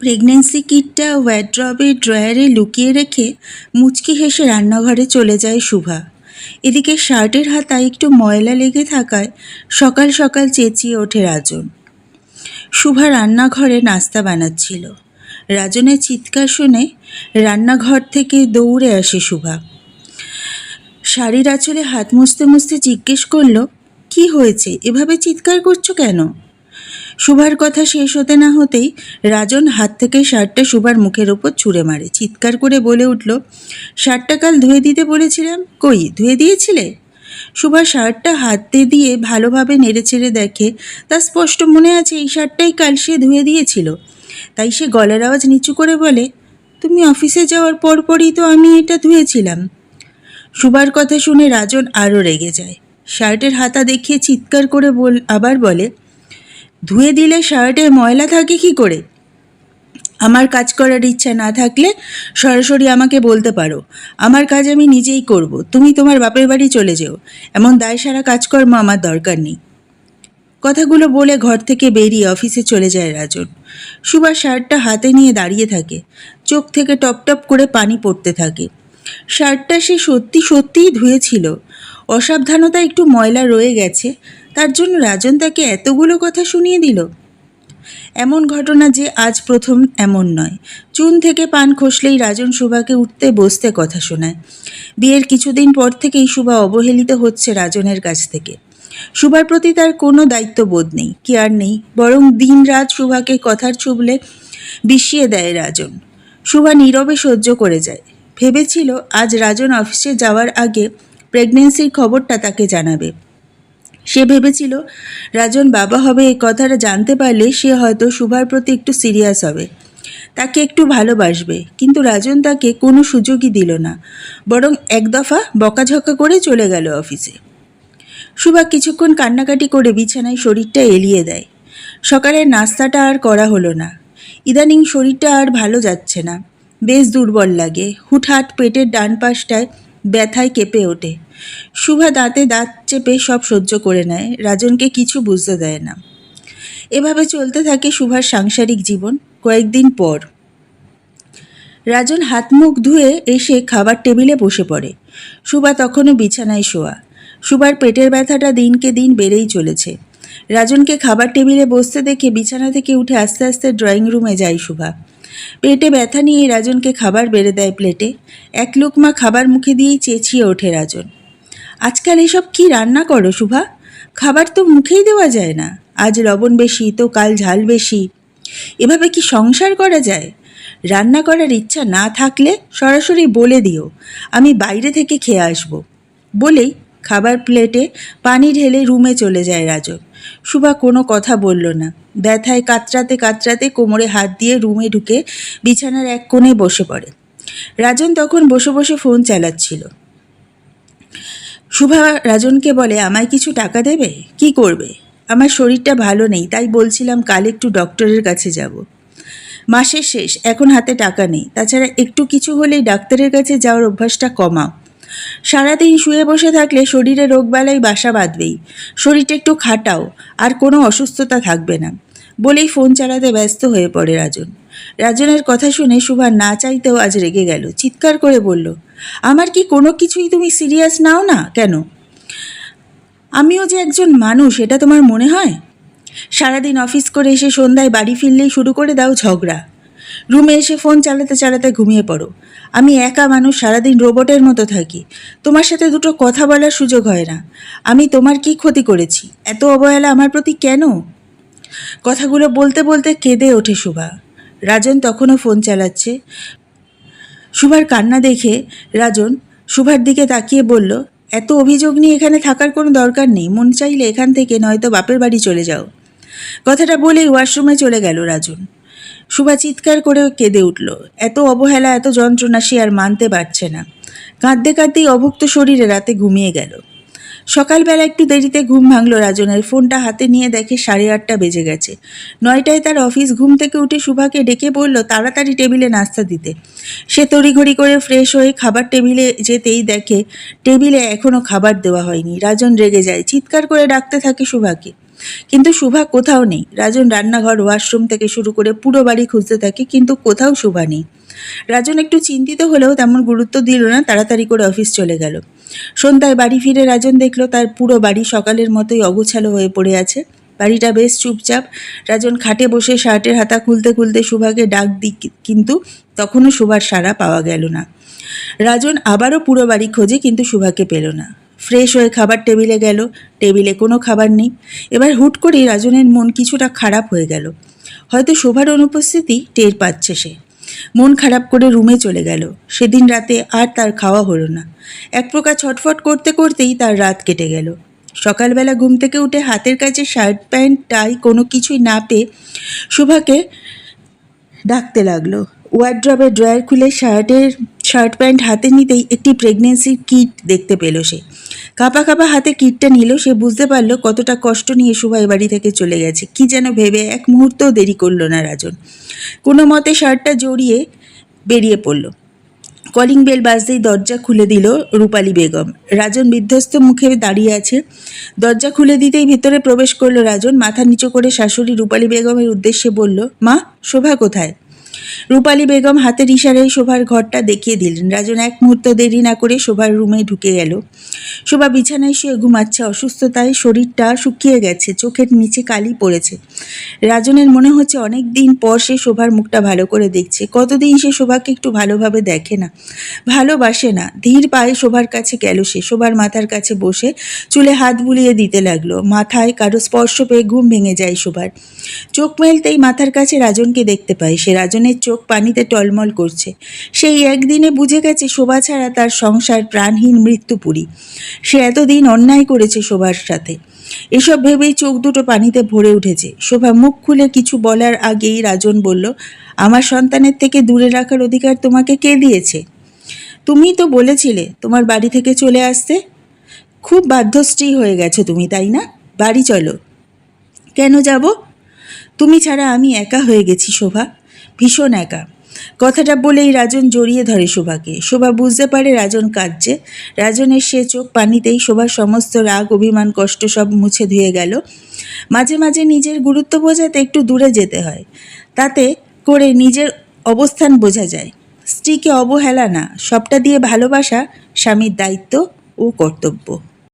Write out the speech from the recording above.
Pregnancy কিটটা ওয়ার্ড্রবের ড্রয়ারে লুকিয়ে রেখে মুচকি হেসে রান্নাঘরে চলে যায় শুভা। এদিকে শার্টের হাতায় একটু ময়লা লেগে থাকায় সকাল সকাল চেঁচিয়ে ওঠে রাজন। শুভা রান্নাঘরে নাস্তা বানাচ্ছিল। রাজনের চিৎকার শুনে রান্নাঘর থেকে দৌড়ে আসে শুভা। শাড়ির আঁচলে হাত মুছতে মুছতে জিজ্ঞেস করল, কি হয়েছে? এভাবে চিৎকার করছ কেন? শুভার কথা শেষ হতে না হতেই রাজন হাত থেকে শার্টটা শুভার মুখের ওপর ছুঁড়ে মারে। চিৎকার করে বলে উঠল, শার্টটা কাল ধুয়ে দিতে বলেছিলাম। কই, ধুয়ে দিয়েছিলে? শুভা শার্টটা হাতে দিয়ে ভালোভাবে নেড়েচেড়ে দেখে তার স্পষ্ট মনে আছে এই শার্টটাই কাল সে ধুয়ে দিয়েছিল। তাই সে গলার আওয়াজ নিচু করে বলে, তুমি অফিসে যাওয়ার পরপরই তো আমি এটা ধুয়েছিলাম। সুবার কথা শুনে রাজন আরও রেগে যায়। শার্টের হাতা দেখিয়ে চিৎকার করে বল, আবার বলে ধুয়ে দিলে শার্টে ময়লা থাকে কি করে? আমার কাজ করার ইচ্ছা না থাকলে সরাসরি আমাকে বলতে পারো। আমার কাজ আমি নিজেই করব। তুমি তোমার বাপের বাড়ি চলে যেও। এমন দায় সারা কাজকর্ম আমার দরকার নেই। কথাগুলো বলে ঘর থেকে বেরিয়ে অফিসে চলে যায় রাজন। সুভাষ শার্টটা হাতে নিয়ে দাঁড়িয়ে থাকে। চোখ থেকে টপ টপ করে পানি পড়তে থাকে। শার্টটা সে সত্যি সত্যিই ধুয়েছিল। অসাবধানতা একটু ময়লা রয়ে গেছে। তার জন্য রাজন তাকে এতগুলো কথা শুনিয়ে দিল। এমন ঘটনা যে আজ প্রথম এমন নয়। চুন থেকে পান খসলেই রাজন সুভাকে উঠতে বসতে কথা শোনায়। বিয়ের কিছুদিন পর থেকেই সুভা অবহেলিত হচ্ছে রাজনের কাছ থেকে। সুভার প্রতি তার কোনো দায়িত্ববোধ নেই কেয়ার নেই, বরং দিনরাত সুভাকে কথার ছুবলে বিষিয়ে দেয় রাজন। সুভা নীরবে সহ্য করে যায়। ভেবেছিল আজ রাজন অফিসে যাওয়ার আগে প্রেগনেন্সির খবরটা তাকে জানাবে। সে ভেবেছিল, রাজন বাবা হবে এই কথাটা জানতে পারলে সে হয়তো সুভার প্রতি একটু সিরিয়াস হবে। তাকে একটু ভালোবাসবে। কিন্তু রাজন তাকে কোনো সুযোগই দিল না, বরং এক দফা বকাঝকা করে চলে গেল অফিসে। সুভা কিছুক্ষণ কান্নাকাটি করে বিছানায় শরীরটা এলিয়ে দেয়। সকালের নাস্তাটা আর করা হলো না। ইদানিং শরীরটা আর ভালো যাচ্ছে না। বেশ দুর্বল লাগে। হুটহাট পেটের ডান পাশটায় ব্যথায় কেঁপে ওঠে। শুভা দাঁতে দাঁত চেপে সব সহ্য করে নেয়, রাজনকে কিছু বুঝতে দেয় না। এভাবে চলতে থাকে শুভার সাংসারিক জীবন কয়েকদিন পর। রাজন হাত মুখ ধুয়ে এসে খাবার টেবিলে বসে পড়ে। সুভা তখনও বিছানায় শোয়া। সুভার পেটের ব্যথাটা দিনকে দিন বেড়েই চলেছে। রাজনকে খাবার টেবিলে বসতে দেখে বিছানা থেকে উঠে আস্তে আস্তে ড্রয়িং রুমে যায় শুভা পেটে ব্যথা নিয়ে রাজনকে খাবার বেড়ে দেয় প্লেটে। এক লুকমা খাবার মুখে দিয়েই চেঁচিয়ে ওঠে রাজন। আজকাল এসব কি রান্না করো শুভা? খাবার তো মুখেই দেওয়া যায় না। আজ লবণ বেশি, তো কাল ঝাল বেশি। এভাবে কি সংসার করা যায়? রান্না করার ইচ্ছা না থাকলে সরাসরি বলে দিও, আমি বাইরে থেকে খেয়ে আসব। বলেই খাবার প্লেটে পানি ঢেলে রুমে চলে যায় রাজন। সুভা কোনো কথা বলল না। ব্যথায় কাতরাতে কাতরাতে কোমরে হাত দিয়ে রুমে ঢুকে বিছানার এক কোণে বসে পড়ে। রাজন তখন বসে বসে ফোন চালাচ্ছিল। শুভা রাজনকে বলে, আমায় কিছু টাকা দেবে? কি করবে? আমার শরীরটা ভালো নেই, তাই বলছিলাম কাল একটু ডক্টরের কাছে যাব। মাসের শেষ, এখন হাতে টাকা নেই। তাছাড়া একটু কিছু হলেই ডাক্তারের কাছে যাওয়ার অভ্যাসটা কমাও। সারাদিন শুয়ে বসে থাকলে শরীরে রোগবালাই বাসা বাঁধবেই। শরীরটা একটু খাটাও, আর কোনো অসুস্থতা থাকবে না। বলেই ফোন চালাতে ব্যস্ত হয়ে পড়ে রাজন। রাজনের কথা শুনে সুভা না চাইতেও আজ রেগে গেল। চিৎকার করে বলল, আমার কি কোনো কিছুই তুমি সিরিয়াস নাও না? কেন? আমিও যে একজন মানুষ, এটা তোমার মনে হয়? সারাদিন অফিস করে এসে সন্ধ্যায় বাড়ি ফিরলেই শুরু করে দাও ঝগড়া। রুমে এসে ফোন চালাতে চালাতে ঘুমিয়ে পড়ো। আমি একা মানুষ, সারাদিন রোবটের মতো থাকি। তোমার সাথে দুটো কথা বলার সুযোগ হয় না। আমি তোমার কি ক্ষতি করেছি? এত অবহেলা আমার প্রতি কেন? কথাগুলো বলতে বলতে কেঁদে ওঠে শুভা। রাজন তখনও ফোন চালাচ্ছে। শুভার কান্না দেখে রাজন শুভার দিকে তাকিয়ে বলল, এত অভিযোগ নিয়ে এখানে থাকার কোনো দরকার নেই। মন চাইলে এখান থেকে নয়তো বাপের বাড়ি চলে যাও। কথাটা বলেই ওয়াশরুমে চলে গেল রাজন। শুভা চিৎকার করে কেঁদে উঠল, এত অবহেলা, এত যন্ত্রণা সে আর মানতে পারছে না। কাঁদতে কাঁদতেই অভুক্ত শরীরে রাতে ঘুমিয়ে গেল। সকালবেলা একটু দেরিতে ঘুম ভাঙল রাজনের। ফোনটা হাতে নিয়ে দেখে সাড়ে আটটা বেজে গেছে। নয়টায় তার অফিস ঘুম থেকে উঠে সুভাকে ডেকে বলল, তাড়াতাড়ি টেবিলে নাস্তা দিতে। সে তড়িঘড়ি করে ফ্রেশ হয়ে খাবার টেবিলে যেতেই দেখে, টেবিলে এখনও খাবার দেওয়া হয়নি। রাজন রেগে যায়, চিৎকার করে ডাকতে থাকে সুভাকে। কিন্তু শুভা কোথাও নেই। রাজন রান্নাঘর ওয়াশরুম থেকে শুরু করে পুরো বাড়ি খুঁজতে থাকে, কিন্তু কোথাও শুভা নেই। রাজন একটু চিন্তিত হলেও তেমন গুরুত্ব দিল না, তাড়াতাড়ি করে অফিস চলে গেল। সন্ধ্যায় বাড়ি ফিরে রাজন দেখল তার পুরো বাড়ি সকালের মতোই অগোছালো হয়ে পড়ে আছে। বাড়িটা বেশ চুপচাপ। রাজন খাটে বসে শার্টের হাতা খুলতে খুলতে সুভাকে ডাক দিক কিন্তু তখনও সুভার সাড়া পাওয়া গেল না। রাজন আবারও পুরো বাড়ি খোঁজে, কিন্তু সুভাকে পেল না। ফ্রেশ হয়ে খাবার টেবিলে গেল। টেবিলে কোনো খাবার নেই। এবার হুট করেই রাজনের মন কিছুটা খারাপ হয়ে গেল। হয়তো শোভার অনুপস্থিতি টের পাচ্ছে সে। মন খারাপ করে রুমে চলে গেল। সেদিন রাতে আর তার খাওয়া হলো না। এক প্রকার ছটফট করতে করতেই তার রাত কেটে গেল। সকালবেলা ঘুম থেকে উঠে হাতের কাছে শার্ট, প্যান্ট, টাই কোনো কিছুই না পেয়ে শোভাকে ডাকতে লাগল। ওয়ার্ড্রবের ড্রয়ার খুলে শার্টের শার্ট প্যান্ট হাতে নিতেই একটি প্রেগনেন্সির কিট দেখতে পেল সে। কাপা কাপা হাতে কিটটা নিল, সে বুঝতে পারল কতটা কষ্ট নিয়ে সুভা এ বাড়ি থেকে চলে গেছে। কি যেন ভেবে এক মুহূর্তও দেরি করল না রাজন। কোনো মতে শার্টটা জড়িয়ে বেরিয়ে পড়ল। কলিং বেল বাজতেই দরজা খুলে দিল রূপালী বেগম। রাজন বিধ্বস্ত মুখে দাঁড়িয়ে আছে। দরজা খুলে দিতেই ভেতরে প্রবেশ করল রাজন। মাথা নিচু করে শাশুড়ি রূপালী বেগমের উদ্দেশ্যে বলল, মা, শোভা কোথায়? রূপালী বেগম হাতের ইশারায় শোভার ঘরটা দেখিয়ে দিলেন। রাজন এক মুহূর্ত দেরি না করে শোভার রুমে ঢুকে গেল। শোভা বিছানায় শুয়ে ঘুমাচ্ছে, অসুস্থতায় শরীরটা শুকিয়ে গেছে, চোখের নিচে কালি পড়েছে। রাজনের মনে হচ্ছে অনেক দিন পর সে শোভার মুখটা ভালো করে দেখছে। কতদিন সে শোভাকে একটু ভালোভাবে দেখে না? ভালোবাসে না। ধীর পায়ে শোভার কাছে গেল সে। শোভার মাথার কাছে বসে চুলে হাত বুলিয়ে দিতে লাগল। মাথায় কারও স্পর্শ পেয়ে ঘুম ভেঙে যায় শোভার। চোখ মেলতেই মাথার কাছে রাজনকে দেখতে পায়। সে রাজনের চোখ পানিতে টলমল করছে। সেই একদিনে বুঝে গেছে শোভা ছাড়া তার সংসার প্রাণহীন মৃত্যুপুরী। সে এতদিন অন্যায় করেছে শোভার সাথে। এসব ভেবেই চোখ দুটো পানিতে ভরে উঠেছে। শোভা মুখ খুলে কিছু বলার আগেই রাজন বলল, আমার সন্তানের থেকে দূরে রাখার অধিকার তোমাকে কে দিয়েছে? তুমি তো বলেছিলে তোমার বাড়ি থেকে চলে আসতে। খুব বাধ্যশ্রী হয়ে গেছো তুমি, তাই না? বাড়ি চলো। কেন যাব? তুমি ছাড়া আমি একা হয়ে গেছি, শোভা। ভীষণ একা। কথাটা বলেই রাজন জড়িয়ে ধরে শোভাকে। শোভা বুঝতে পারে রাজন কাঁদছে। রাজনের সে চোখ পানিতেই শোভার সমস্ত রাগ, অভিমান, কষ্ট সব মুছে ধুয়ে গেল। মাঝে মাঝে নিজের গুরুত্ব বোঝাতে একটু দূরে যেতে হয়। তাতে করে নিজের অবস্থান বোঝা যায়। স্ত্রীকে অবহেলা না, সবটা দিয়ে ভালোবাসা স্বামীর দায়িত্ব ও কর্তব্য।